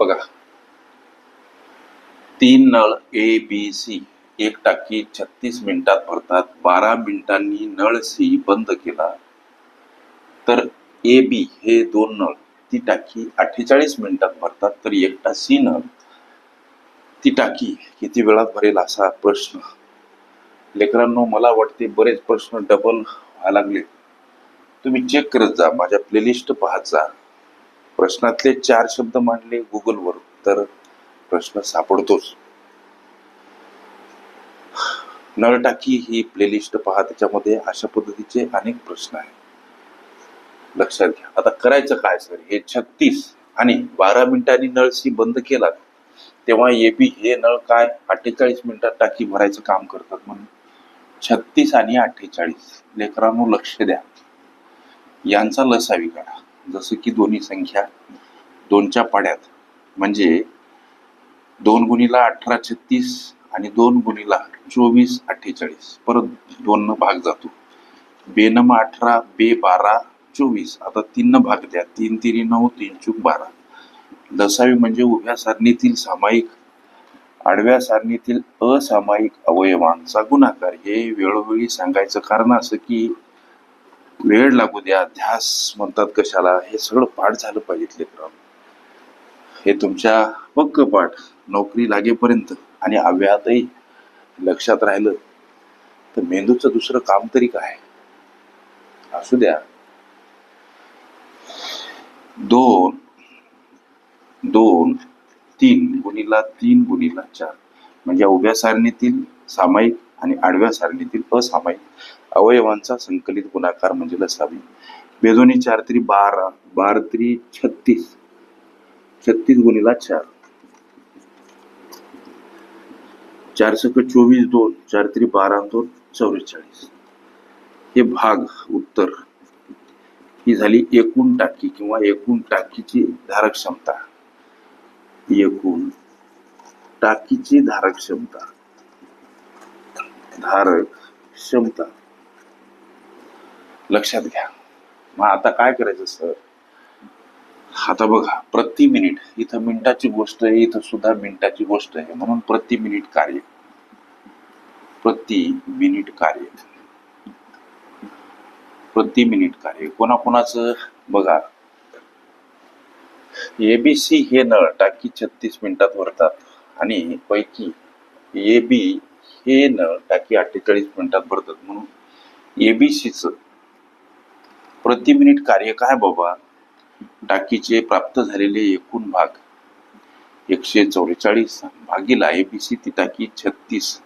बघा. तीन नळ ए बी सी एक टाकी छत्तीस मिनिटात भरतात. बारा मिनिटांनी नळ सी बंद केला. तर ए बी हे दोन नळ. ती टाकी अठ्ठेचाळीस मिनिटात भरतात तर एकटा सी नळ. ती टाकी किती वेळात भरेल असा प्रश्न. लेकरांनो मला वाटते बरेच प्रश्न डबल व्हायला लागले. तुम्ही चेक करत जा माझ्या प्लेलिस्ट पाहत जा. प्रश्नातले चार शब्द मांडले गुगलवर तर प्रश्न सापडतोच. नळ टाकी ही प्लेलिस्ट पहा त्याच्यामध्ये अशा पद्धतीचे अनेक प्रश्न आहेत. लक्षात घ्या. आता करायचं काय सर? हे छत्तीस आणि बारा मिनिटांनी नळ सी बंद केला तेव्हा ए बी हे नळ काय अठ्ठेचाळीस मिनिटात टाकी भरायचं काम करतात म्हणून. छत्तीस आणि अठ्ठेचाळीस. लेकरांनो लक्ष द्या. यांचा लसावी काढा. जसं की दोन्ही संख्या दोनच्या पाड्यात. म्हणजे दोन गुणीला अठरा छत्तीस आणि दोन गुणीला चोवीस अठ्ठेचाळीस. परत दोन भाग जातो. बेनम अठरा बे बारा चोवीस. आता तीन भाग द्या. तीन तिरी नऊ तीन चूक बारा. लसावी म्हणजे उभ्या सारणीतील सामायिक आडव्या सारणीतील असामायिक अवयवांचा गुणाकार. हे वेळोवेळी सांगायचं कारण असं की वेळ लागू द्या ध्यास म्हणतात कशाला हे सगळं पाठ झालं पाहिजे लेकरांनो हे तुमच्या पक्क पाठ नोकरी लागेपर्यंत आणि अव्यातही लक्षात राहिलं तर मेंदूचं दुसरं काम तरी काय? असू द्या. दोन दोन तीन गुणीला तीन गुणीला चार. म्हणजे उभ्या सारणीतील सामायिक आणि आडव्या सारणीतील असामायिक. अवयवांचा संकलित गुणाकार म्हणजे लसावी. बेदोनी चार तरी बारा बार तरी छत्तीस. छत्तीस गुणीला चार. चार सक चोवीस दोन चार तरी बारा दोन चौवेचाळीस हे भाग उत्तर. ही झाली एकूण टाकी किंवा एकूण टाकीची धारक क्षमता. एकूण टाकीची धारक क्षमता. धारक क्षमता. लक्षात घ्या. मग आता काय करायचं सर? आता बघा प्रति मिनिट इथं मिनिटाची गोष्ट आहे इथं सुद्धा मिनिटाची गोष्ट आहे. म्हणून प्रति मिनिट कार्य. प्रति मिनिट कार्य. प्रति मिनिट कार्य. कोणाकोणाचं? बघा. एबीसी हे नळ टाकी छत्तीस मिनिटात भरतात. आणि पैकी ए बी हे नळ टाकी अठ्ठेचाळीस मिनिटात भरतात म्हणून एबीसीच प्रति मिनिट कार्य काय बाबा? टाकीचे प्राप्त झालेले एकूण भाग एकशे चौवेचाळीस. भागीला एबीसी ती टाकी छत्तीस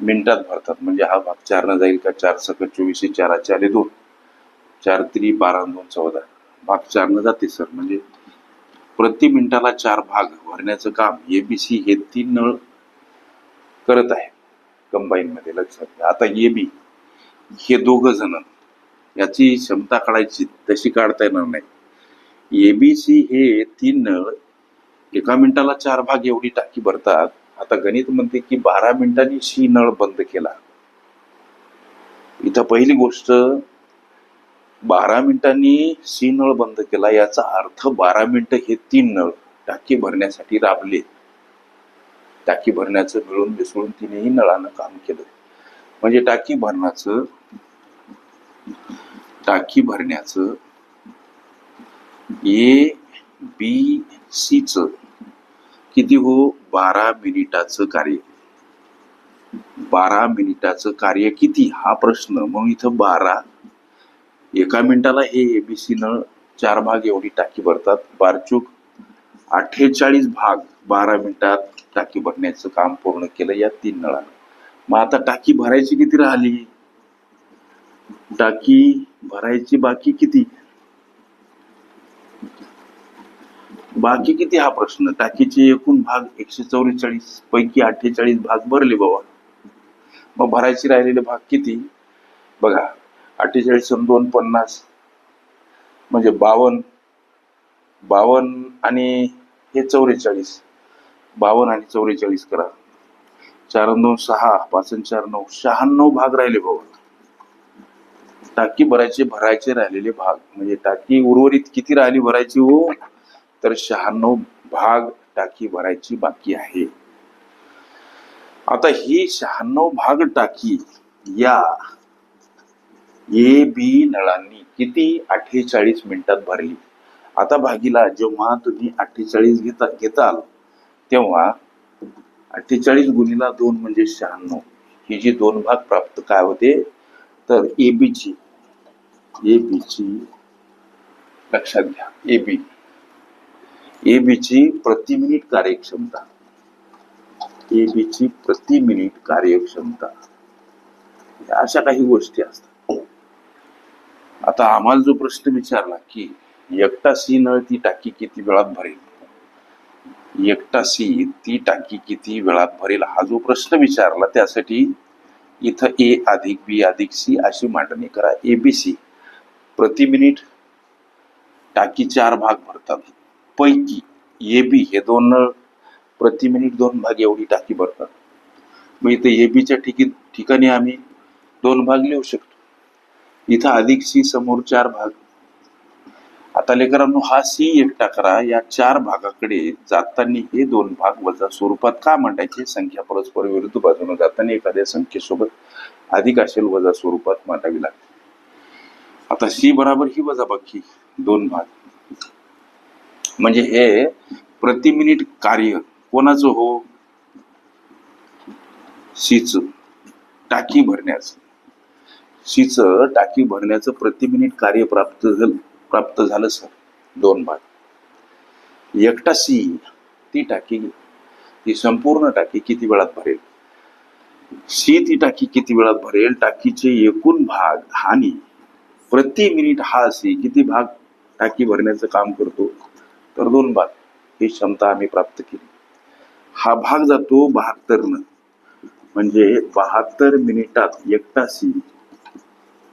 मिनिटात भरतात. म्हणजे हा भाग चारनं जाईल का? चार सक चोवीसशे चाराचे आले दोन. चार त्री बारा दोन चौदा. भाग चारनं जाते सर. म्हणजे प्रति मिनिटाला चार भाग. भरण्याचं काम एबीसी हे तीन नळ करत आहे. कंबाईनमध्ये लक्षात घ्या आता बी हे दोघं जण याची क्षमता काढायची तशी काढता येणार नाही. एबीसी हे तीन नळ एका मिनिटाला चार भाग एवढी टाकी भरतात. आता गणित म्हणते की बारा मिनिटांनी शी नळ बंद केला. इथं पहिली गोष्ट बारा मिनिटांनी सी नळ बंद केला याचा अर्थ बारा मिनिटं हे तीन नळ टाकी भरण्यासाठी राबले टाकी भरण्याचं मिळून मिसळून तिनेही नळानं काम केलं. म्हणजे टाकी भरण्याचं टाकी भरण्याचं ए बी सीच किती हो? बारा मिनिटाचं कार्य. बारा मिनिटाचं कार्य किती? हा प्रश्न. म्हणून इथं बारा. एका मिनिटाला हे एबीसी नळ चार भाग एवढी टाकी भरतात. बारचूक अठ्ठेचाळीस भाग बारा मिनिटात टाकी भरण्याचं काम पूर्ण केलं या तीन नळानं. मग आता टाकी भरायची किती राहिली? टाकी भरायची बाकी किती? बाकी किती हा प्रश्न? टाकीचे एकूण भाग एकशे चौवेचाळीस पैकी अठ्ठेचाळीस भाग भरले बाबा. मग भरायचे राहिलेले भाग किती? बघा अठ्ठेचाळीस दोन पन्नास म्हणजे बावन्न बावन्न आणि हे चौवेचाळीस. बावन्न आणि चौवेचाळीस करा. चार दोन सहा पाच चार नऊ शहाण्णव भाग राहिले भाऊ. टाकी भरायचे भरायचे राहिलेले भाग. म्हणजे टाकी उर्वरित किती राहिली भरायची हो? तर शहाण्णव भाग टाकी भरायची बाकी आहे. आता ही शहाण्णव भाग टाकी या ए बी नळांनी किती अठ्ठेचाळीस मिनिटात भरली? आता भागीला जेव्हा तुम्ही अठ्ठेचाळीस घेता घेताल तेव्हा अठ्ठेचाळीस गुणीला दोन म्हणजे शहाण्णव. ही जी दोन भाग प्राप्त काय होते? तर ए बीची ए ची लक्षात घ्या. ए बी ए बी ची प्रति मिनिट कार्यक्षमता. ए बीची प्रति मिनिट कार्यक्षमता. या अशा काही गोष्टी असतात. आता आम्हाला जो प्रश्न विचारला की एकटा सी नळ ती टाकी किती वेळात भरेल? एकटा सी ती टाकी किती वेळात भरेल हा जो प्रश्न विचारला त्यासाठी इथं ए अधिक बी अधिक सी अशी मांडणी करा. A B C. प्रति मिनिट टाकी चार भाग भरतात. पैकी ए बी हे दोन नळ प्रति मिनिट दोन भाग एवढी टाकी भरतात. मग इथं ए बीच्या ठिकी ठिकाणी आम्ही दोन भाग लिहू शकतो. इथं अधिक सी समोर चार भाग. आता लेकरांनो हा सी एक टाकरा या चार भागाकडे जाताना हे दोन भाग वजा स्वरूपात का मांडायचे? संख्या परस्पर विरुद्ध बाजूने जाताना एखाद्या संख्येसोबत अधिक असेल वजा स्वरूपात मांडावी लागते. आता सी बराबर ही वजा बाकी दोन भाग. म्हणजे हे प्रति मिनिट कार्य कोणाचं हो? सीच. टाकी भरण्याचं. सीच टाकी भरण्याचं प्रति मिनिट कार्य प्राप्त झालं. प्राप्त झालं सर. दोन भाग एकटा सी ती टाकी ती संपूर्ण टाकी किती वेळात भरेल? सी ती टाकी किती वेळात भरेल? टाकीचे एकूण भाग हानी प्रति मिनिट हा सी किती भाग टाकी भरण्याचं काम करतो? तर दोन भाग ही क्षमता आम्ही प्राप्त केली. हा भाग जातो बहात्तरनं म्हणजे बहात्तर मिनिटात एकटा सी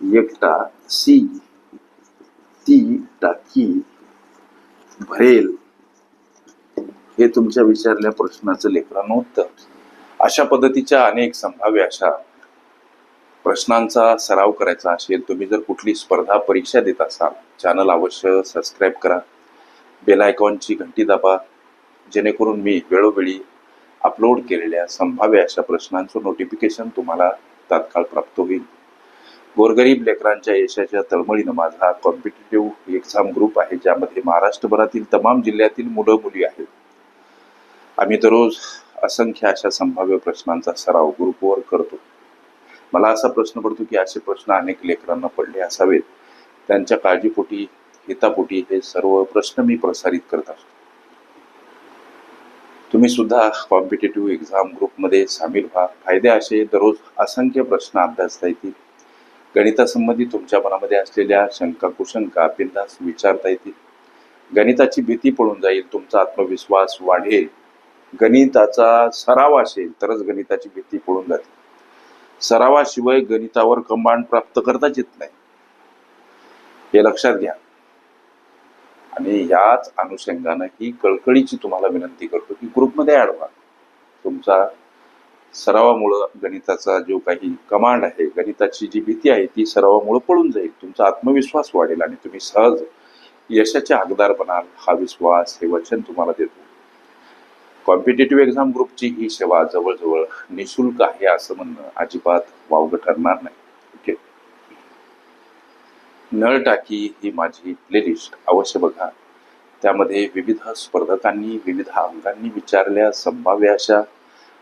एकटा सी. ती टाकी भरेल हे तुमच्या विचारल्या प्रश्नाचं लेखन उत्तर अशा पद्धतीच्या अनेक संभाव्य अशा प्रश्नांचा सराव करायचा असेल तुम्ही जर कुठली स्पर्धा परीक्षा देत असाल चॅनल अवश्य सबस्क्राईब करा. बेल आयकॉनची घंटी दाबा जेणेकरून मी वेळोवेळी अपलोड केलेल्या संभाव्य अशा प्रश्नांचं नोटिफिकेशन तुम्हाला तात्काळ प्राप्त होईल. गोरगरीब लेकरांच्या यशाच्या तळमळीनं माझा कॉम्पिटेटिव्ह एक्झाम ग्रुप आहे ज्यामध्ये महाराष्ट्रभरातील तमाम जिल्ह्यातील मुलं मुली आहेत. आम्ही दररोज असंख्य अशा संभाव्य प्रश्नांचा सराव ग्रुपवर करतो. मला असा प्रश्न पडतो की असे प्रश्न अनेक लेकरांना पडले असावेत. त्यांच्या काळजीपोटी हितापोटी हे सर्व प्रश्न मी प्रसारित करत असतो. तुम्ही सुद्धा कॉम्पिटेटिव्ह एक्झाम ग्रुपमध्ये सामील व्हा. फायदे असे दररोज असंख्य प्रश्न अभ्यासता येतील. गणितासंबंधी तुमच्या मनामध्ये असलेल्या शंका कुशंका बिंदास विचारता येतील. गणिताची भीती पळून जाईल तुमचा आत्मविश्वास वाढेल. गणिताचा सराव असेल तरच गणिताची भीती पळून जाते. सरावाशिवाय गणितावर कमांड प्राप्त करताच येत नाही. हे लक्षात घ्या. आणि याच अनुषंगानं ही कळकळीची तुम्हाला विनंती करतो की ग्रुपमध्ये ऍड व्हा. तुमचा सरावामुळं गणिताचा जो काही कमांड आहे गणिताची जी भीती आहे ती सरावामुळं पळून जाईल. तुमचा आत्मविश्वास वाढेल आणि तुम्ही सहज यशाचे हकदार बनाल. हा विश्वास हे वचन तुम्हाला देतो. कॉम्पिटेटिव्ह एक्झाम ग्रुपची ही सेवा जवळजवळ निशुल्क आहे असं म्हणणं अजिबात वावगं ठरणार नाही. ओके? नळ टाकी ही माझी प्लेलिस्ट अवश्य बघा. त्यामध्ये विविध स्पर्धकांनी विविध अंगांनी विचारल्या संभाव्य अशा